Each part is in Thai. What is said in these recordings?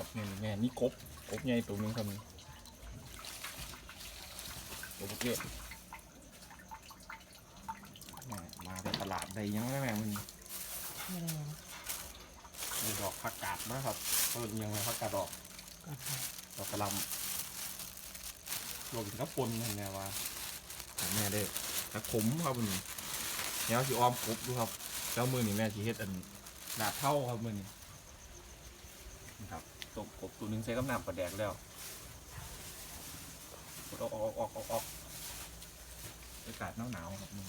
ครับนี่แม่นี่กบกบใหญ่ตัวนึงครับนี่ตัวเล็กแม่มาในตลาดใดยังไงแม่มันมีดอกผักกาดนะครับเปิดยังไงผักกาดดอกดอกกระลำรวมถึงกระปนเห็นไหมว่าแม่ได้กระขมครับมันนี่แล้วสิออมกบดูครับเจ้ามือนี่แม่สิเฮ็ดอันดาบเท่าครับมือนี่นี่ครับ ตกกบตัวหนึงใส่กับน้ำปลาแดกแล้วกดออกออกออกออกออกอากาศหนาวๆครับมึง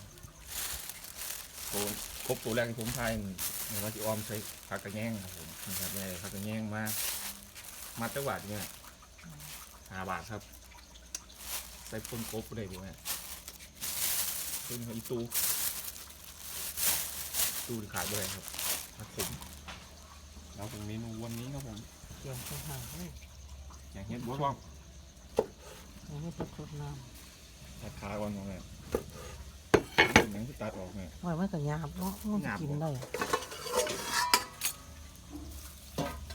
ตัวกบตัวแรกที่ผมทายนี่นี่ว่าสิออมใส่ผักกระแยงครับผมนี่ครับแม่ผักกระแยงมามัดจังหวัดเนี่ยห้าบาทครับ ใส่พ่นกบได้บ่แม่เป็นของอีตูตูที่ขายบ่ได้ครับครับผมแล้วถึงเมนูวันนี้ครับผม เตรียมข้าวหางให้อยากเห็นบัวทองยังไม่ต้องสดน้ตัดขาก่อนของแม่หนังที่ตัดออกแม่ำไว้มันก็หยาบเนาะมันหยาบกินบ่ได้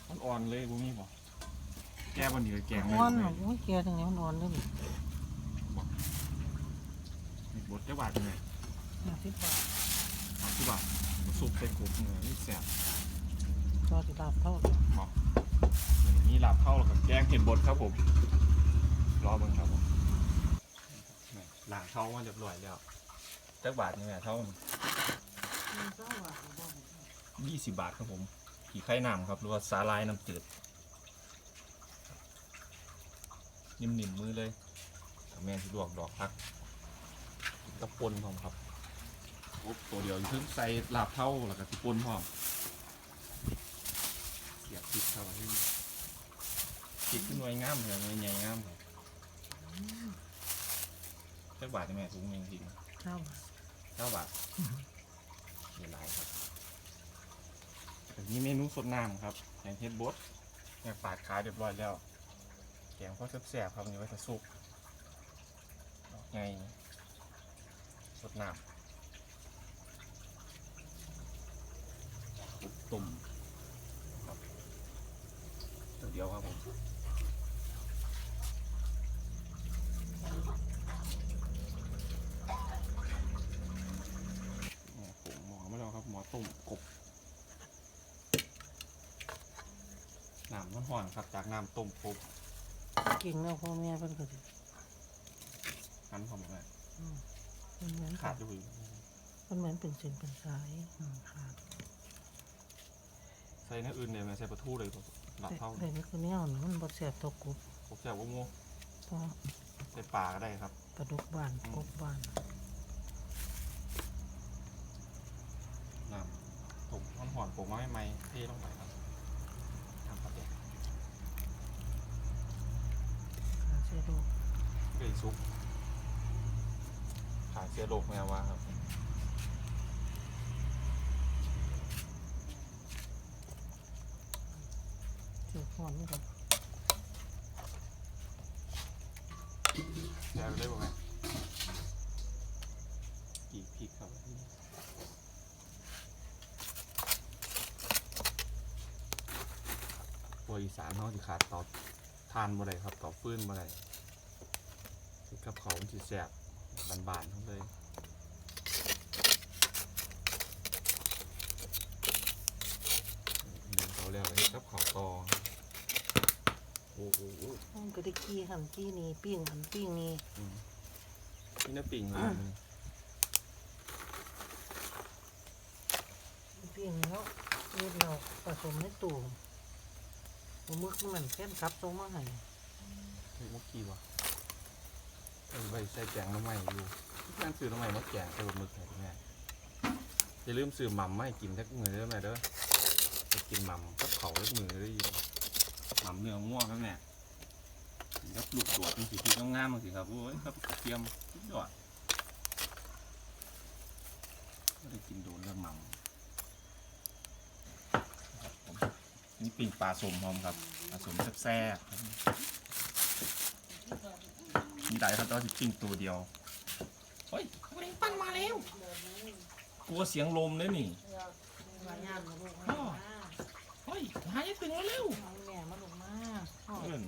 มันอ่อนเลยบ่มีบ่แก้บันนี้ก็แกงเลยอ่อนแม่เนาะโอ้ยแกจังนี้มันอ่อนเลยนี่มีบดจังหวัดแม่ห้าสิบบาทสามสิบบาทมาซุปใส่กบเนี่ยนี่แซ่บก็จะรับเท่ากัน นี่ลาบเข้าแล้วกับแกงเห็ดบดครับผมรอบิ่งครับผมแม่ล้างเท้ามาเรียบร้อยแล้วจักบาทนี่แม่เท่ายี่สิบบาทครับผมขี่ไข่น้ำครับหรือว่าสาลายน้ำจืดนิ่มๆมือเลยแม่ที่ลวกดอกพักตะปนพร้อมครับโอ้ตัวเดียวเพิ่งใส่ลาบเท่าแล้วก็ตะปนพร้อมเสียบพริกเข้าไป พริกขึ้นไว้งามเลยหน่วยใหญ่งามเลยจักบาทนี่แม่ถุงเองพริกข้าวเก้าบาทมีหลายครับอันนี้เมนูสดน้ำครับแกงเฮ็ดบดแกงปาดขาเรียบร้อยแล้วแกงก็แซ่บๆครับนี่ไว้จะสุกไงสดน้ำตุ่มครับตัวเดียวครับผมเนี่ยผมหมอไม่แล้วครับหมอต้มกบน้ำ มันห่อนๆครับ จากน้ำต้มกบเก่งแล้วพ่อแม่เพิ่นก็สิงั้นผมเลยอืมมันเหมือนขาขาดดอยู่อีกมันเหมือนเป็นเส้นเป็นสายอืมขาดใส่เนื้ออื่นเลยไหมใส่ปลาทูเลยหลับแต่เท่าแต่นี่คือเนี่ยมันบ่แซ่บเท่ากบกบแซ่บว่าโม่เพราะใส่ปลาก็ได้ครับปลาดุกบ้านกบบ้านน้ำผมน้ำห่อนผมว่าไม่ไหมเทลงไปครับน้ำปลาแดก ขาเสียโดกเกยซุปขาเสียโลกแมวว่าครับเสียหอนนี่ก็แซ่บได้บ่แม่กี่พริกครับพวกอีสานเขาที่ขาดต่อทานบ่ได้ครับต่อฟื้นบ่ได้คือ กับเขามันสิแซ่บบานๆทั้งเลยเดินเขาแล้วเลยกับเขาต่อโอ้โหมันก็ได้กี้หันกี้นี่ปิ้งหันปิ้งนี่นี่น้าปิ่งเลยปิ้งแล้วเอ็ดเราผสมในตู้หมูมึกมันแค่นครับตรงมาให้เฮ้ยมุกกี้วะ เออใบใส่แกงน้ำใหม่อยู่งานซื้อน้ำใหม่มาแกงเออมึกไหนแม่อย่าลืมซื้อหม่ำมาให้กินทักมือเด้อแม่เด้อจะกินหม่ำกับเขาทักมือได้อยินหม่ำเนื้อง่วงครับแม่ยับลูกตรวจมันสีที่งามๆมันสิครับโอ้ยครับกระเทียมสุกดยอดก็ได้กินโดนแล้วหม่ำนี่ปิ่งปลาสมหอมครับปลาสมแซ่บๆ ครับมีได้ครับแต่ว่าสิปิ้งตัวเดียวเฮ้ยแมงปั้นมาแล้วกลัวเสียงลมเลยนี่มายามมาลูกอ้อเฮ้ยหายายตึงแล้วเร็วแม่มาลูกมาพ่อเอิ่น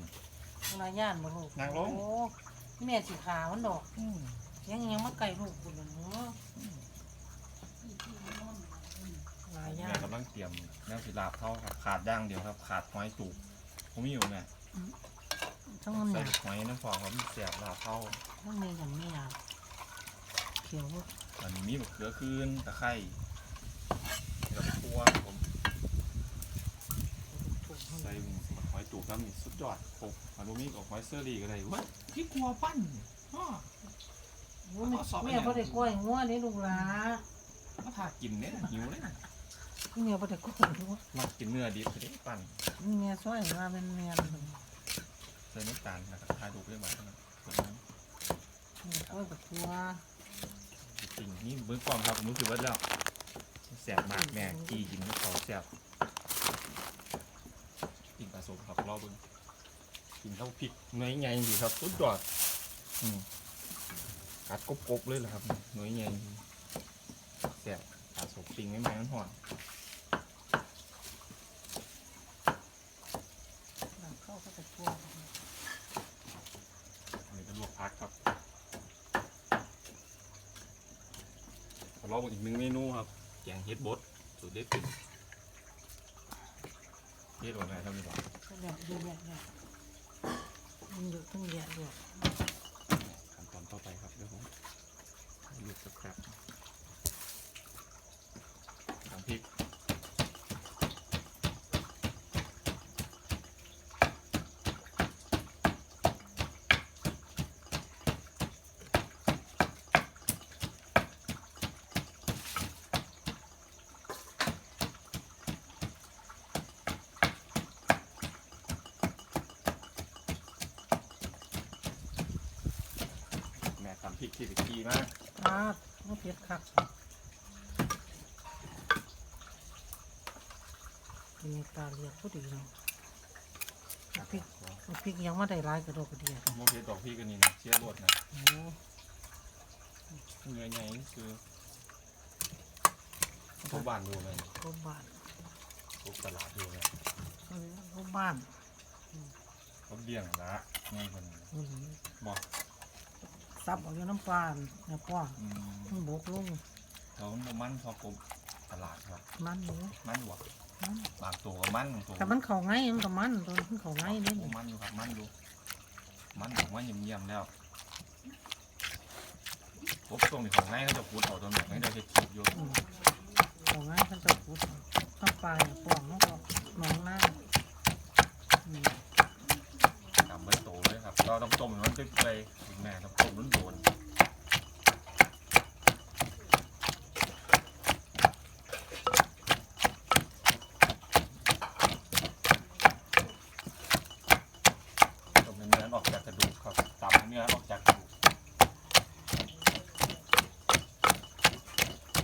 นายย่านบ่ลูกนั่งลง โอ้แม่สิขามันดอกยังยังมาไก่ลูกบุญเนาะนายย่าแม่นกำลังเตรียมแนวสิลาบเท่าครับขาดอย่างเดียวครับ ขาดหอยจูบผมมีอยู่แม่ ทั้งมันใส่เนี่ยหอยน้ำฟองครับเสียบลาบเท่าทั้งมีอย่างไม่ยาวเขียวบ่อันนี้มีมะเขือคืนตะไคร้แล้วก็คั่วผมถูกใส่หอยจูบน้ำนี่สุดยอดผมมันบ่มีกับหอยเซอรี่ก็ได้เว้ยพี่กลัวปั้นอ้อโอ้แม่บ่ได้กล้วยงัวนี่ลูกหลามาทากินเนี่ยหิวเลยแม่บ่ได้กล้วยงัวมากินเนื้อดิบจะได้ปั่นนี่แม่ซอยว่าเป็นแม่ นใส่น้ำตาลนะครับทาดูได้ไหมครับส่วนนั้นแม่กล้วยกับตัวจริงนี่มื้อกล่องครับมื้อคือเบิดแล้วแสบมากแม่กี่กินให้เขาแสบกินผสมครับรอเบิ่งกินข้าวพริกหน่วยใหญ่ดีครับสุดยอดอืมกัดกบๆเลยเหรอครับหน่วยใหญ่ดีแสบผสมปิ้งไม่ไหมมันหอน เข้าก็กับตัว อันนี้เป็นลวกพักครับ ลองอีกหนึ่งเมนูครับแกงเฮ็ดบดสูตรเด็ดเป็นเฮ็ดว่าไงครับพี่บอลเนี่ยดูเนี่ยเนี่ยมันอยู่ตั้งแยะด้วยขั้นตอนต่อไปครับเดี๋ยวผมหยุดสักครับน้ำพริกแม่ตำพริกที่ตะกี้มากอ่ามันเผ็ดคักมีตาเรียกผู้ดีเนาะพริกพริกยังไม่ได้ร้ายกระโดดกระเดียดโมเพชดอกพริกอันนี้นะเชียร์รดนะโอ้เนื้อใหญ่คือพวกบ้านดูเลยก็บ้านพวกตลาดดูเลยก็บ้านเขาเลี้ยงละง่ายคนอืมบอก ซับเอาอยู่น้ำปลาเนี่ยป้อนอืมมันบกลงเขาบ่มันเขากบตลาดครับมันอยู่มันหวะมันบางตัวก็มันบางตัวแต่มันเข่าไงมันก็มันตัวมันเข่าไงเด้โอ้มันอยู่ครับมันอยู่มันออกมาเยี่ยมๆแล้วพบตรงนี้ของง่ายเขาจะพูดเอาตอนแบบให้เราจะคิดอยู่อืมเข่าไงมันจะพูดน้ำปลาเนี่ยป้อนมันก็หนองหน้าอืมทำใบ โตเลยครับเราต้องต้มมันเปื่อยๆถึงแม่ต้องต้มมันโดนต้มเนื้อออกจากกระดูกครับตับเนื้อออกจากกระดูก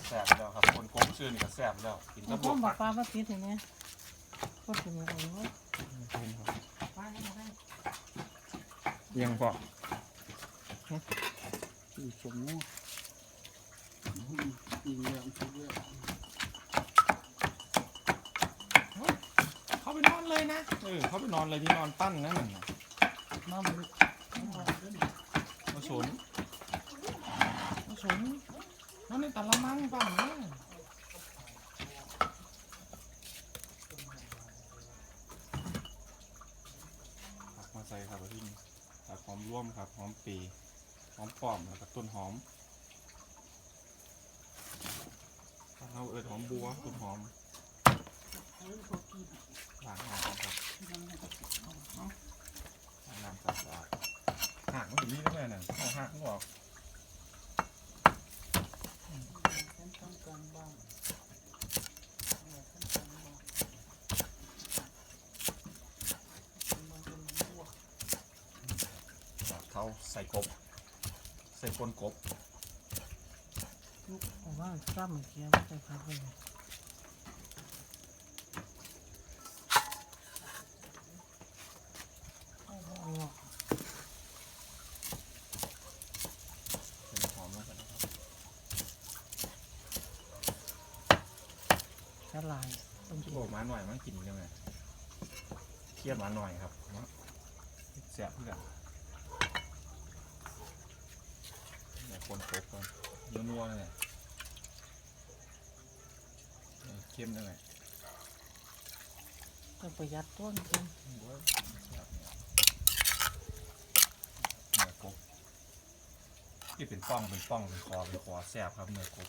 แซ่บแล้วครับคนกบชื่อนี่ก็แซ่บแล้วกินมัก็นบพ่วอกมาผักปลาปลาปิดอย่างเนี้ยก็ถึงอะไรวะปลาเนี่ยได้ ยังพออีสมงูอีเรื่องทุกเรื่องเข้าไปนอนเลยนะ เออเข้าไปนอนเลยที่นอนปั้นนั่นน่ะมาบุกมาบุกด้วยมาสนมาสนนอนในตะละมังปั้นเนี่ยผักมาใส่ครับที่นี่ผักหอม ร่วมครับ หอมปีหอมป้อมแล้วก็ต้นหอมเราเอิดหอมบัวต้นหอมล้างหอมครับล้างสะอาดหักมันอยู่นี่ด้ไหมน่ะเอาหักมันออกฉันต้องการบ้างเออฉันต้องการบ้างมันเป็นบวก จากเขา ใส่กบ ใส่ปนกบยุกออกมาซ้ำเหมือนเกี้ยวไม่ใช่พักเลยเอาเอาเอาเป็นหอมลงไปนะครับสลายต้องกินโอ้มาหน่อยมันกินยังไงรียดหวานหน่อยครับเนาะแซ่บเพื่อน เนี่ยคนครบก่อนนัวๆเลยเนี่ยเนี่ยเข้มเลยต้องประหยัดต้นกินเว้ยแซ่บเนี่ยเนื้อกบที่เป็นป้องเป็นป้องเป็นคอเป็นคอแซ่บครับเนื้อกบ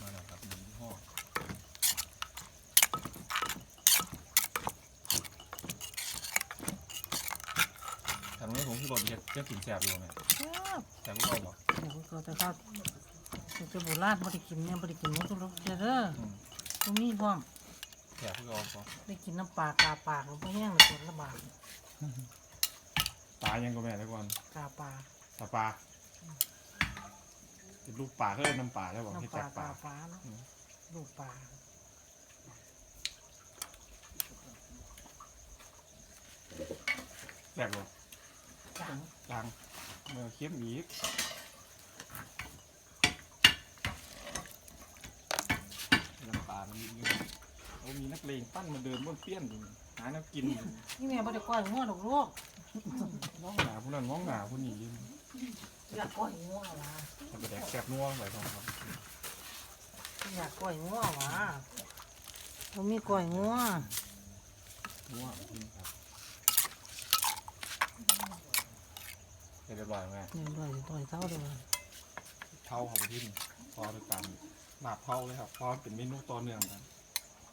มาแล้วครับมียี่ห้อทำนี้ ผมคือบอกจะจะกินแซ่บอยู่ไหมครับแซ่บก็เอาบ่โอ้โหก็แต่ข้าวแต่จะโบราณบ่ได้กินเนี่ยบ่ได้กินหมันทุกเด้อเด้ออืมบ่มีพร้อมแซ่บก็เอาบ่ได้กินน้ำปลากาปากมันบ่แห้งเลยปวดระบาดปลายังก็แม่แล้วก่อนกาปลาปลาปลาเป็นลูกปลาก็เลยน้ำปลาแล้วบอกให้น้ำปจัลากปลากาปลาเนาะอืมลูกปลาแซ่บบ่ จังลังเมื่อเค็มอีกน้ำปลามันนิดนึงโอ้มีนักเลงปั้นมาเดินบนเปี้ยนอยู่หาน้ำกินอยู่นี่แม่บ่ได้ก้อยงัวดอกลูกมองหนาผู้นั้นมองหนาผู้นี้อยากก้อยงัวว่ะจะไปแดกแซ่บนัวไปทองครับอยากก้อยงัวว่ะบ่มีก้อยงัวนัวจริงครับ เรียบร้อยไหมนี่ด้วยต่อยเท่าเด้อเท่าของที่นี่พอไปตามหนาบเท่าเลยครับเพราะเป็นเมนูต่อเนื่องกัน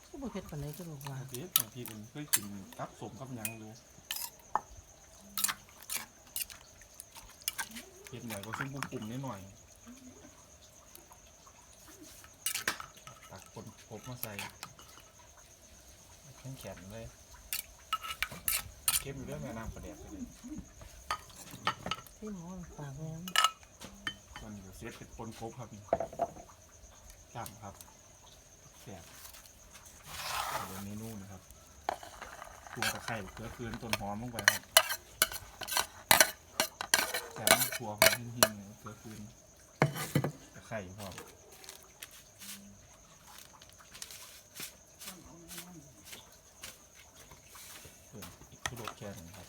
ก็บ่เผ็ดปานใดก็ลูกว่าบางทีบางทีเป็นเคยกินกับสมกับหยังดูเห็ดหน่อยก็ซึ่งปุ่มๆนิดหน่อยตักคนพบมาใส่แข็งแข็งเลยเข้มอยู่ด้วยแม่น้ำประเดี๋ยวไปเลย ที่หมอฝากแม่นส่วนเดี๋ยวเซฟเป็นปนโคบครับจังครับแสบเดี๋ยวเมนูนะครับปรุงตะไคร้เกลือคืนต้นหอมลงไปครับแสบถั่วหอมหิ้งๆเนี่ยเกลือคืนตะไคร้พร้อมเพิ่มอีกทุรสแค่หนึงครับ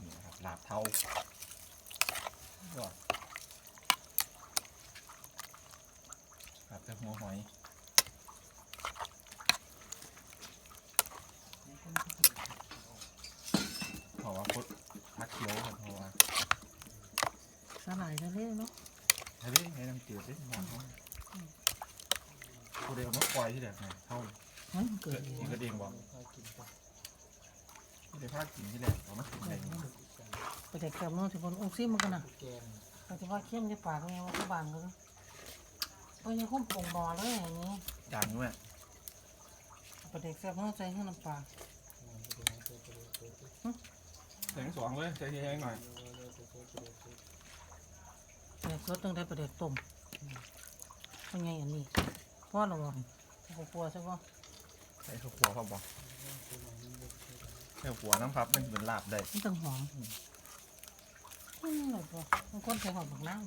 นี่นะครับลาบเทา ก็ครับแต่หัวหอยเพราะว่าพดมักเคี้ยวครับเพราะว่าสลายทะเลเนาะเฮ้ยให้น้ำจืดได้หมดผู้เดียวน้องปล่อยที่เด็กไงเท่าเฮ้ยมันเกิดดอีกนี่ก็แล้วเด้งบอกที่เด็กพลาดกินที่แรกเอามากินเอง ไปแต่แกมเนาะที่บนองค์ซิมันกันน่ะแต่ที่ว่าเข้มในปากไงว่าที่บ้านก็ก็ยังคุ้มปรุงบ่อเลยอย่างนี้จางด้วยไปเด็กแซ่บเนาะใจให้น้ำปลาแสงสองเลยใจแห้งๆหน่อยเด็กสดตั้งแต่ไปเด็กต้มเป็นไงอันนี้พ่อหรอวะเขากลัวใช่ปะใส่ข้าวขัวครับบอก ข้าวขัวน้ำพับมันเหมือนลาบได้มันต้องหอมอืมอะไรปะมันคนใส่หอมบักนาว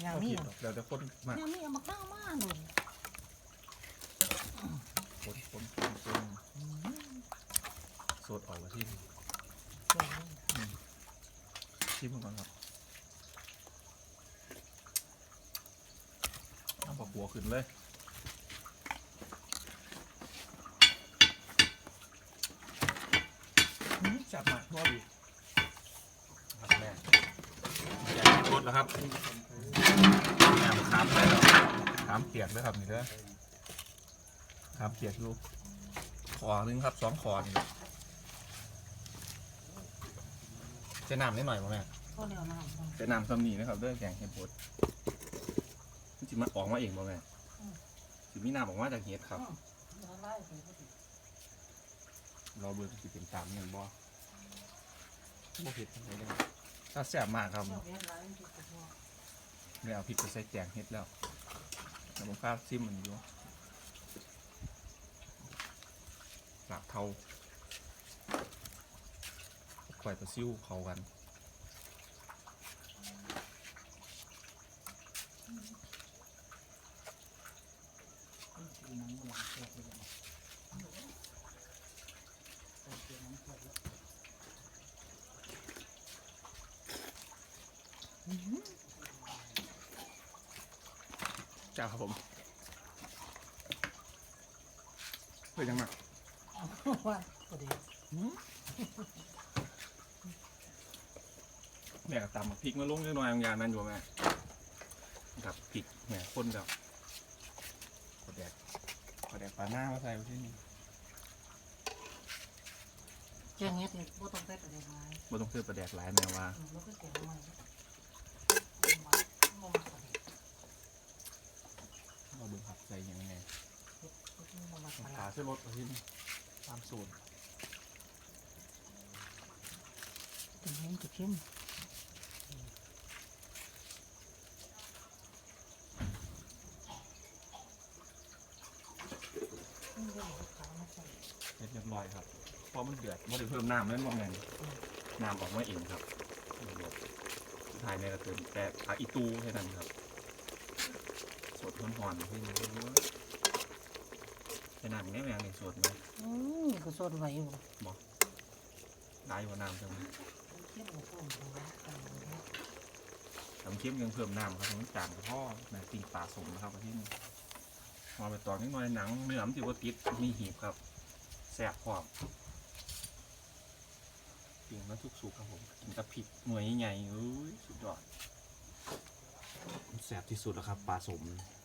อย่างนี้เดี๋อะยวเดี๋ยวคนมาอย่างนี้เอาบักนาวมาหนุนคนคนคนคนสดออกมาที่ที่มึงก่อนครับเอาปากหัวขึ้นเลยอื้อ จับมาทั่วดีครับแม่แกงชดแล้วครับแม่มาค้ำได้แล้วค้ำเปียกด้วยครับนี่เด้อครับเปียกอยู่ขอหนึงครับสองขอนี่ใช้น้ำนิดหน่อยป่ะแม่ก็เดียวน้ำใช้น้ำซ้ำนี่นะครับเด้วยแกงเห็ดบดจริงๆมันออกมาเองป่ะแม่สิมีน้ำออกมาจากเห็ดครับละลายไปก็ติรอเบอร์สิเป็นตามเงินบ่ บ่ผิดอะไรเลยถ้าแซ่บมากครับไม่เอาผิดไปใส่แกงเห็ดแล้วแต่ผมข้าวซิมมันอยู่หลักเทาควายปลาซิ่วเขากัน หนังหลังแคบเลยใส่เกลือน้ำแคบแล้ว จ้าครับผมเพื่อยังหนักว่าก็ดีแม่ก็ตำบักพริกมาลงนิดหน่อยบางอย่างนั้นอยู่แม่กับพริกแม่คนแบบขอแดกขอแดกปลาหน้ามาใส่ไว้ที่นี่แจ้งเฮ็ดนี่บ่ต้องใส่ประเด็นหลายบ่ต้องซื้อปลาแดกหลายแม่ว่า อืมแล้วก็แกงใหม่บ่มาบ่มาประเด็น เราดูผัดใส่ยังไงบ่มาปลาขาร้าเส้นรสไว้ที่นี่ตามสูตรถึงให้มันจะเข้มอืมเดี๋ยวเอาขาวมาใส่เสร็จเรียบร้อยครับพอมันเดือดมันจะเพิ่มน้ำนั่นว่าไงน้ำออกมาเองครับสุดท้ายในกระเติมแต่ผักอีตูแค่นั้นครับ สดร้อนๆที่นี่แค่น้ำแม่แมงในสดไหมอืมก็สดไว้อยู่ได้กว่าน้ำจังเข้มกว่าต้มตัวนะตามเลยนะน้ำเค็มยังเพิ่มน้ำครับมันจางกระพ่อในตีปลาสมนะครับที่นี่พอไปตอนนิดหน่อยหนังเนื้อมันจะว่าติดมีหีบครับแสบพร้อมปิ่งมันสุกๆครับผมกินกับพริกหน่วยใหญ่ๆอุ้ยสุดยอดแสบที่สุดแล้วครับปลาสมอ